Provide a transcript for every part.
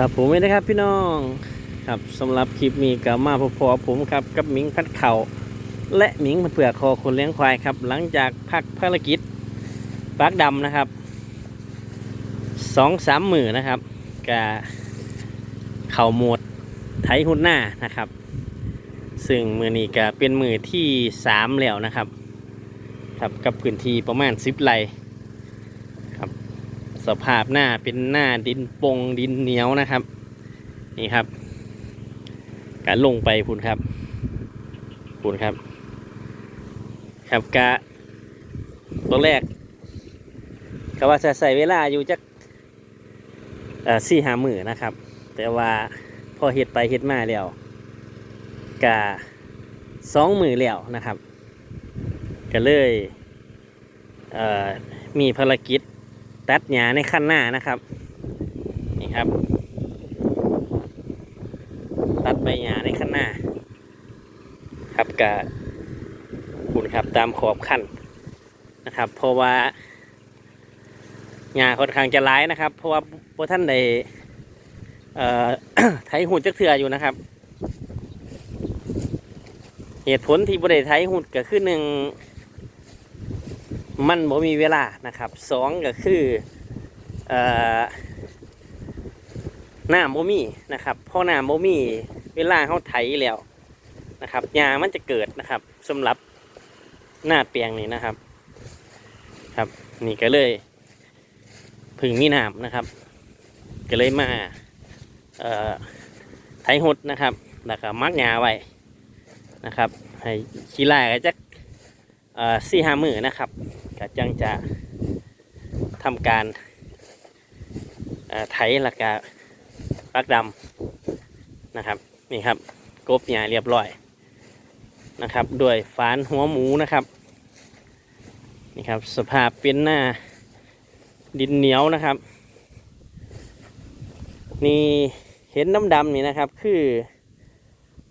ครับผมนะครับพี่น้องครับสำหรับคลิปนี้ก็มาพอๆผมครับกับหมิงพัดเข่าและหมิงเผือกคอคนเลี้ยงควายครับ หลังจากพักภารกิจปักดำนะครับสองสามหมื่นนะครับกับเข่าหมดไถหุ่นหน้านะครับ ซึ่งมือนี้ก็เป็นมือที่สามแล้วนะครับครับกับพื้นที่ประมาณสิบไร่ สภาพหน้าเป็นหน้าดินปงดินเหนียวนะครับ นี่ครับ การลงไปคุณครับ คุณครับ ครับกะตัวแรกก็ว่าจะใส่เวลาอยู่จักสี่ห้ามือนะครับ แต่ว่าพอเห็ดไปเห็ดมาแล้วกะสองมือแล้วนะครับ ก็เลยเอ่อมีภารกิจ ตัดหญ้าในขั้นหน้านะครับนี่ครับ ตัดใบหญ้าในขั้นหน้า ครับกะคุณครับตามขอบขั้นนะครับ เพราะว่าหญ้าค่อนข้างจะร้ายนะครับ เพราะว่าพวท่านได้เอ่อไถหุ่นจักเถื่ออยู่นะครับ เหตุผลที่บริไถหุ่นก็คือหนึ่ง มันบ่มีเวลานะครับสองก็คือเอ่อน้ำบ่มีนะครับพอน้ำบ่มีเวลาเขาไถแล้วนะครับหญ้ามันจะเกิดนะครับสำหรับหน้าเปียงนี้นะครับ ครับนี่ก็เลยผึ่งมีน้ำนะครับ ก็เลยมาไถหดนะครับแล้วก็มักหญ้าไว้นะครับ ให้ขี้ไล่ก็จะสี่ห้ามือนะครับ ก็จังจะทำการไถและกกาปักดำนะครับนี่ครับกบหญ้าเรียบร้อยนะครับด้วยฝานหัวหมูนะครับนี่ครับสภาพเป็นหน้าดินเหนียวนะครับ นี่เห็นน้ำดำนี่นะครับ คือ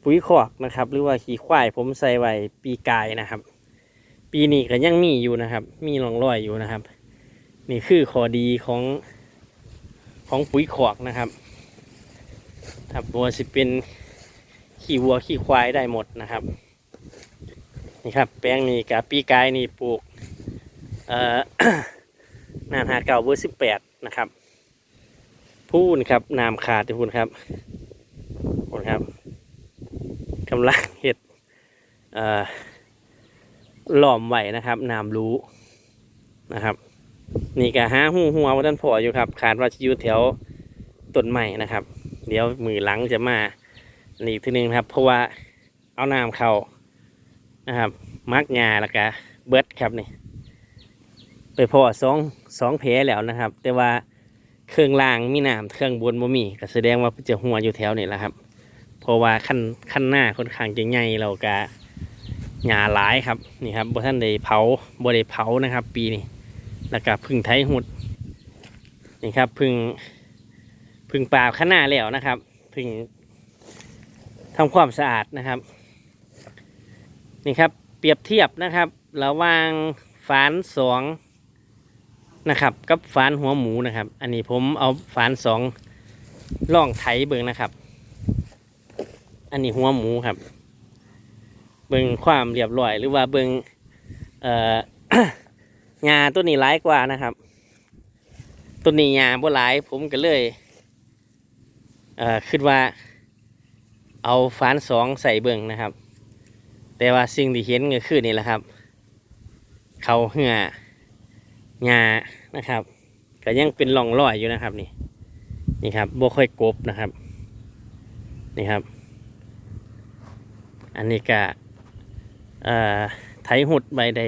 ปุ๋ยคอกนะครับ หรือว่าขี้ควายผมใส่ไว้ปีกายนะครับ ปีนี้ก็ยังมีอยู่นะครับ มีร่องรอยอยู่นะครับ นี่คือข้อดีของของปุ๋ยขอกนะครับถ้าบัวสิเป็นขี้วัวขี้ควายได้หมดนะครับนี่ครับ แปลงนี้กับปีกายนี่ปลูกเอ่อนานหาเก่าเบอร์สิบแปดนะครับ พูนครับนามขาดที่พูนครับพูนครับกำลังเห็ดเอ่อ หล่อมไหวนะครับน้ำรู้นะครับ นี่ก็หาหูหัวว่าท่านพออยู่ครับขาดว่าจะอยู่แถวต้นใหม่นะครับ เดี๋ยวมือหลังจะมานี่อีกทีหนึงครับ เพราะว่าเอาน้ำเข้านะครับ มักงาแล้วก็เบิดครับนี่ไปพอสองสองแผลแล้วนะครับ แต่ว่าเครื่องล่างมีน้ำเครื่องบนบ่มีก็แสดงว่าจะหัวอยู่แถวนี่แหละครับ เพราะว่าขั้นขั้นหน้าค่อนข้างจะใหญ่เราก็ หญ้าหลายครับนี่ครับบ่ท่านได้เผาบ่ได้เผานะครับ ปีนี้แล้วก็พึ่งไทยหุดนี่ครับพึ่งพึ่งป่าข้างหน้าแล้วนะครับพึ่งทำความสะอาดนะครับนี่ครับเปรียบเทียบนะครับระหว่างฝานสองนะครับ กับฝานหัวหมูนะครับ อันนี้ผมเอาฝานสองล่องไถเบิงนะครับ อันนี้หัวหมูครับ เบิ่งความเรียบร้อย หรือว่าเบิ่งเอ่องาตัวนี้ร้ายกว่านะครับ ตัวนี้งาบ่หลาย ผมก็เลยเอ่อคิดว่า เอาฟานสองใส่เบิ่งนะครับ แต่ว่าสิ่งที่เห็นก็คือนี่แหละครับ เขาเหืองานะครับก็ยังเป็นร่องรอยอยู่นะครับนี่นี่ครับบ่ค่อยกบนะครับ นี่ครับ อันนี้ก็ ไถหุดใบใด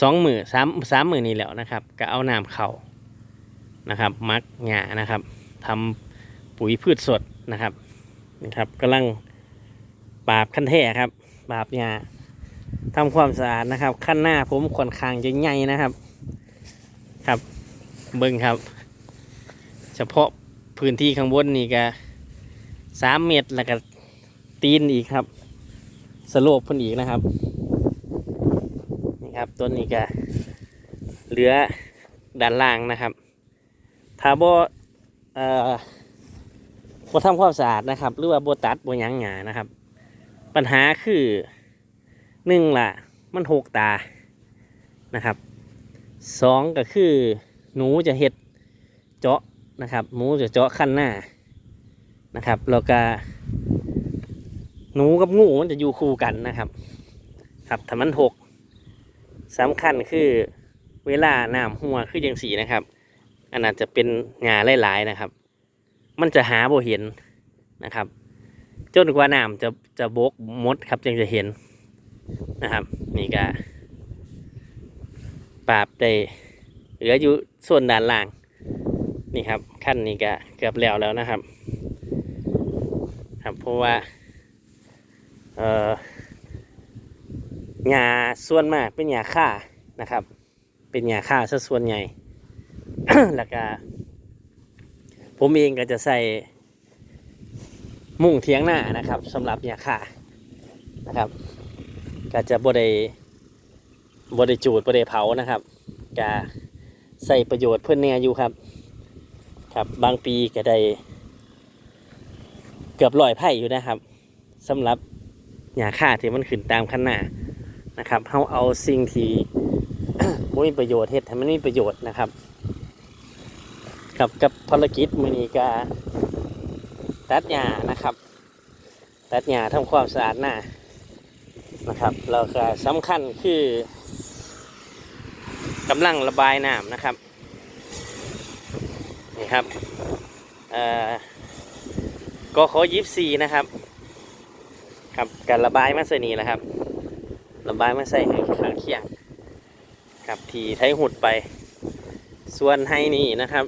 สองมือสามสามมือนี่แล้วนะครับ ก็เอาน้ำเข่านะครับ มักหญ้านะครับทำปุ๋ยพืชสดนะครับนี่ครับกำลังปราบขั้นแท้ครับปราบหญ้าทำความสะอาดนะครับ ขั้นหน้าผมค่อนข้างจะใหญ่นะครับ ครับเบิ้งครับ เฉพาะพื้นที่ข้างบนนี่ก็สามเมตรแล้วก็ตีนอีกครับ สโลปเพิ่นอีกนะครับนี่ครับต้นนี้ก็เหลือด้านล่างนะครับถ้าบ่เอ่อบ่ทำความสะอาดนะครับ หรือว่าบ่ตัดบ่ยังหยานะครับ ปัญหาคือหนึ่งล่ะ มันหกตานะครับสองก็คือหนูจะเห็ดเจาะนะครับหนูจะเจาะขั้นหน้านะครับแล้วก็ หนูกับงูมันจะอยู่คู่กันนะครับ ครับถ้ามันหกสำคัญคือเวลาน้ำหัวคือยังสีนะครับ อันนั้นจะเป็นงาหลายๆนะครับ มันจะหาบ่เห็นนะครับ จนกว่าน้ำจะจะบกมดครับจึงจะเห็นนะครับ นี่ก็ปราบได้เหลืออยู่ส่วนด้านล่างนี่ครับขั้นนี้ก็เกือบแล้วแล้วนะครับ ครับเพราะว่า เอ่อหญ้าส่วนมากเป็นหญ้าค่านะครับ เป็นหญ้าค่าซะส่วนใหญ่ แล้วก็ผมเองก็จะใส่มุ่งเทียงหน้านะครับสำหรับหญ้าค่านะครับ ก็จะบริบริจูดบริเผานะครับก็ใส่ประโยชน์เพื่อนเนี่ยอยู่ครับ ครับบางปีก็ได้เกือบลอยไผ่อยู่นะครับสำหรับ หญ้าค่าที่มันขึ้นตามขนานะครับเขาเอาสิ่งที่บ่มีประโยชน์เฮ็ดให้มันมีประโยชน์นะครับ กับกับภารกิจมือนีก็ตัดหญ้านะครับตัดหญ้าทำความสะอาดหน้านะครับแล้วก็สำคัญคือกำลังระบายน้ำนะครับนี่ครับเอ่อก็ขอยิบซีนะครับ ครับการระบายมาใส่นี่แหละครับ ระบายมาใส่ให้ข้างเคียงครับทีไทยหุดไป ส่วนให้นี่นะครับ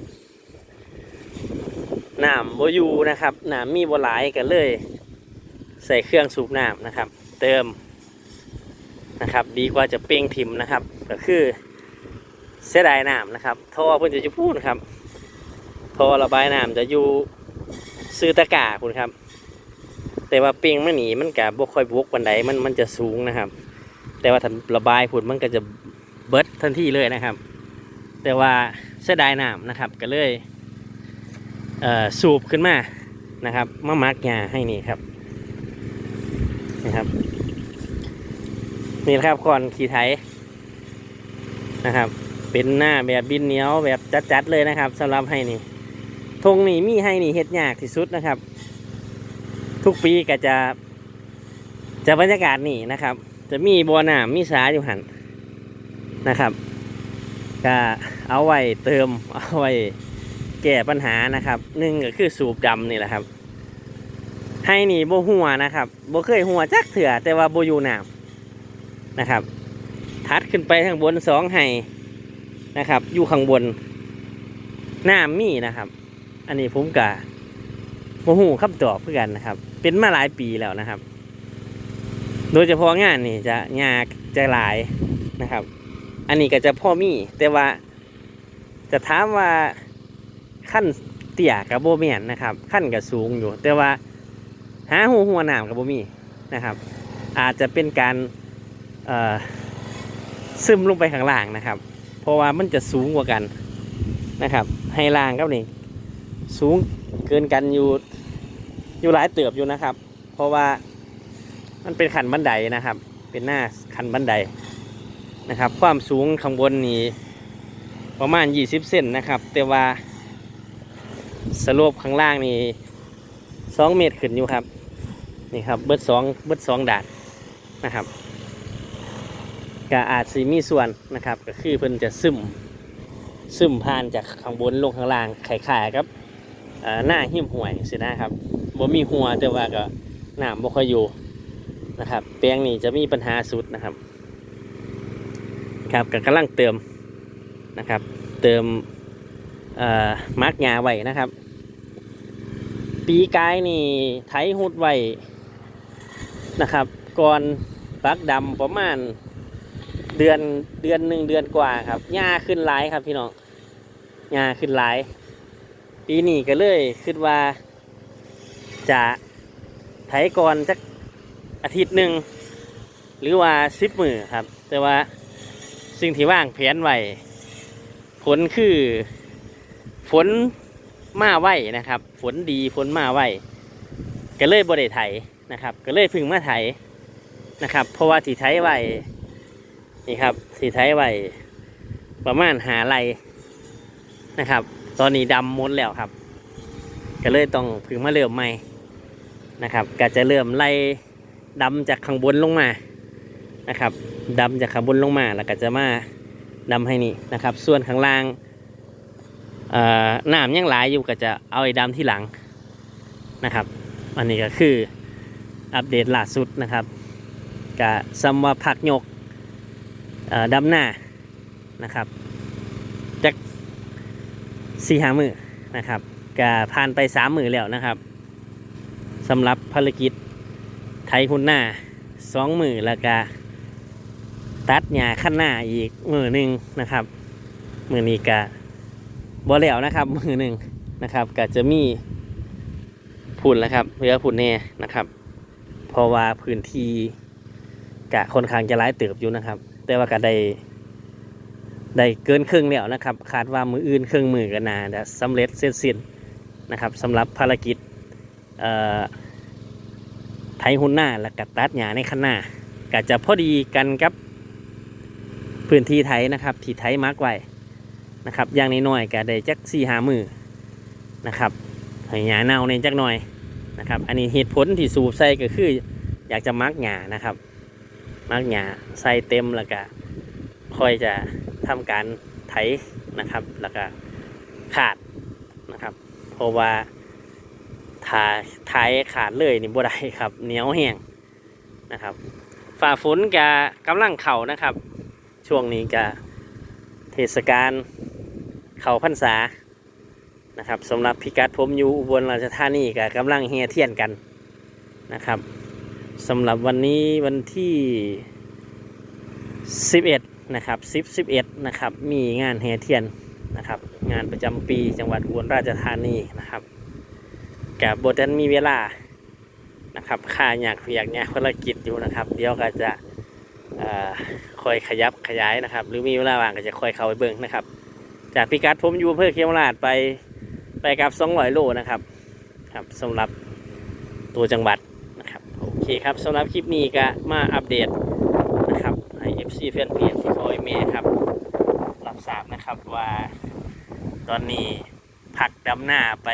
น้ำโบอยูนะครับน้ำมีโบหลายกันเลย ใส่เครื่องสูบน้ำนะครับ เติมนะครับ ดีกว่าจะเป่งทิมนะครับ ก็คือเสียดายน้ำนะครับท่อเพื่อนจะจะพูดครับท่อระบายน้ำจะอยู่ซื้อตะกร้าคุณครับ แต่ว่าเปียงมันหนีมันกับ่ค่อยบวกบันไดมันมันจะสูงนะครับ แต่ว่าถ้าระบายผุนมันก็จะเบิดทันทีเลยนะครับ แต่ว่าเสียดายน้ำนะครับ ก็เลยเอ่อสูบขึ้นมานะครับมามักยาให้นี่ครับนี่ครับนี่ครับก่อนขี่ไถนะครับ เป็นหน้าแบบบินเหนียวแบบจัดๆเลยนะครับสำหรับให้นี่ทงนี่มีให้นี่เฮ็ดยากที่สุดนะครับ ทุกปีก็จะ จะบรรยากาศนี่นะครับ จะมีบัวน้ำมีสาอยู่หันนะครับก็เอาไว้เติมเอาไว้แก้ปัญหานะครับหนึ่งก็คือสูบดำนี่แหละครับ ให้นี่โบหัวนะครับโบเคยหัวจักเถื่อแต่ว่าโบอยู่น้ำนะครับ ทัดขึ้นไปทางบนสองไห้นะครับ อยู่ข้างบนน้ำมีนะครับ อันนี้ผมกะ โมหูคำตอบเพื่อกันนะครับ เป็นมาหลายปีแล้วนะครับ โดยเฉพาะงานนี่จะยากจะหลายนะครับ อันนี้ก็จะพ่อมี แต่ว่าจะถามว่าขั้นเตี่ยกับโบเมียนนะครับ ขั้นกับสูงอยู่ แต่ว่าหาหัวหัวหนามกับโบมีนะครับ อาจจะเป็นการซึมลงไปข้างล่างนะครับ เพราะว่ามันจะสูงกว่ากันนะครับ ให้ล่างกับนี่สูงเกินกันอยู่ อยู่หลายเติบอยู่นะครับ เพราะว่ามันเป็นขันบันไดนะครับ เป็นหน้าขันบันไดนะครับ ความสูงข้างบนนี้ประมาณ 20 เซนนะครับ แต่ว่าสโลปข้างล่างนี่2เมตรขึ้นอยู่ครับนี่ครับเบิดสองเบิดสองดาดนะครับก็อาจสิมีส่วนนะครับ ก็คือเพิ่นจะซึมซึมผ่านจากข้างบนลงข้างล่างไข่ข่ครับหน้าหิ้มห่วยสินะครับ บ่มีหัวแต่ว่าก็น้ำบ่ค่อยอยู่นะครับ แปลงนี้จะมีปัญหาสุดนะครับ ครับก็กำลังเติมนะครับ เติมมาร์กยาไว้นะครับ ปีกายนี่ไถหุดไว้นะครับ ก่อนปักดำประมาณเดือนเดือนหนึ่งเดือนกว่าครับหญ้าขึ้นหลายครับพี่น้องหญ้าขึ้นหลาย ปีนี้ก็เลยคิดว่า จะไถก่อนสักอาทิตย์หนึ่งหรือว่าสิบมือครับ แต่ว่าสิ่งที่ว่างแผนไว้ผลคือฝนมาไหวนะครับ ฝนดีฝนมาไหวก็เลยบ่ได้ไถนะครับ ก็เลยพึ่งมาไถนะครับ เพราะว่าที่ไถไหวนี่ครับที่ไถไหวประมาณหาไรนะครับ ตอนนี้ดำมดแล้วครับ ก็เลยต้องพึ่งมาเริ่มใหม่ นะครับก็จะเริ่มไล่ดำจากข้างบนลงมานะครับดำจากข้างบนลงมาแล้วก็จะมาดำให้นี่นะครับ ส่วนข้างล่างน้ำยังหลายอยู่ก็จะเอาไอ้ดำที่หลังนะครับ อันนี้ก็คืออัปเดตล่าสุดนะครับกะซัมว่าพักยกดำหน้านะครับจากสี่หามือนะครับกะผ่านไปสามมือแล้วนะครับ สำหรับภารกิจไทยหุ่นหน้าสองมือแล้วก็ตัดหญ้าขั้นหน้าอีกมือหนึ่งนะครับ มือนี้กะบ่แล้วนะครับ มือหนึ่งนะครับก็จะมีพุ่นแล้วครับเรือพุ่นแน่นะครับ เพราะว่าพื้นที่กะค่อนข้างจะร้ายเติบอยู่นะครับ แต่ว่าก็ได้ได้เกินครึ่งแล้วนะครับคาดว่ามืออื่นครึ่งมือกันนาจะสำเร็จเสร็จสิ้นนะครับสำหรับภารกิจ ไทยหุ่นหน้าและกัตัดหญ้าในข้างหน้าก็จะพอดีกันกับพื้นที่ไทยนะครับ ที่ไทยมาร์กไว้นะครับอย่างน้อยๆก็ได้จักสี่หามือนะครับให้หยาเน่าในจักหน่อยนะครับ อันนี้เหตุผลที่สูบใส่ก็คือ อยากจะมักหยานะครับมักหยาใส่เต็มแล้วก็ค่อยจะทำการไถนะครับ แล้วก็ขาดนะครับ เพราะว่า ถ้าไถขาดเลยนี่บ่ได้ครับ เหนียวแห้งนะครับ ฝ่าฝนกกำลังเข่านะครับ ช่วงนี้กเทศกาลเข่าพรรษานะครับสำหรับพิกัดผมอยู่อุบลราชธานีกับกำลังเฮียเทียนกันนะครับสำหรับวันนี้วันที่ 11 นะครับ 10 11 นะครับ มีงานเฮียเทียนนะครับ งานประจำปีจังหวัดอุบลราชธานีนะครับ กับบทันมีเวลานะครับค่าอยากอยกเนี่ยภารกิจอยู่นะครับ เดี๋ยวก็จะอคอยขยับขยายนะครับ หรือมีเวลาว่างก็จะคอยเข้าไปเบิ่งนะครับ จากพิกัดผมอยู่อำเภอเขียมราชไปไปกับ200โลนะครับครับสำหรับตัวจังหวัดนะครับโอเคครับสำหรับคลิปนี้ก็มาอัปเดตนะครับให้ FC แฟนเพจที่คอยเมครับรับทราบนะครับว่าตอนนี้พักดำหน้าไป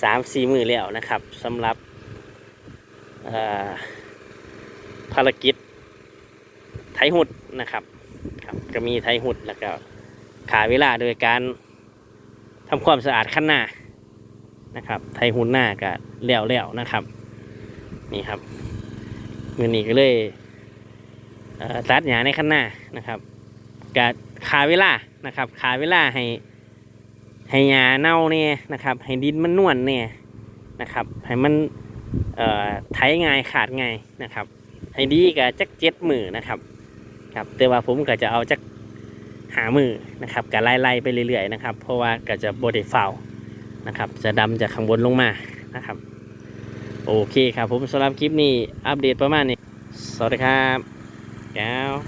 3-4มือแล้วนะครับสำหรับภารกิจไทหุดนะครับครับ ก็มีไทหุดแล้วก็ขาเวลาโดยการทำความสะอาดขั้นหน้านะครับ ไทหุ่นหน้าก็แล้วแล้วนะครับ นี่ครับมือนี้ก็เลยตัดหญ้าในขั้นหน้านะครับก็ขาเวลานะครับขาเวลาให้ ให้หญ้าเน่าเนี่ยนะครับ ให้ดินมันนวลเนี่ยนะครับ ให้มันเอ่อไถง่ายขาดง่ายนะครับ ให้ดีก็จักเจ็ดมือนะครับ ครับแต่ว่าผมก็จะเอาจักหามือนะครับก็ไล่ๆไปเรื่อยๆนะครับ เพราะว่าก็จะโบได้านะครับ จะดำจากข้างบนลงมานะครับ โอเคครับผมสำหรับคลิปนี้อัปเดตประมาณนี้ สวัสดีครับแก้ว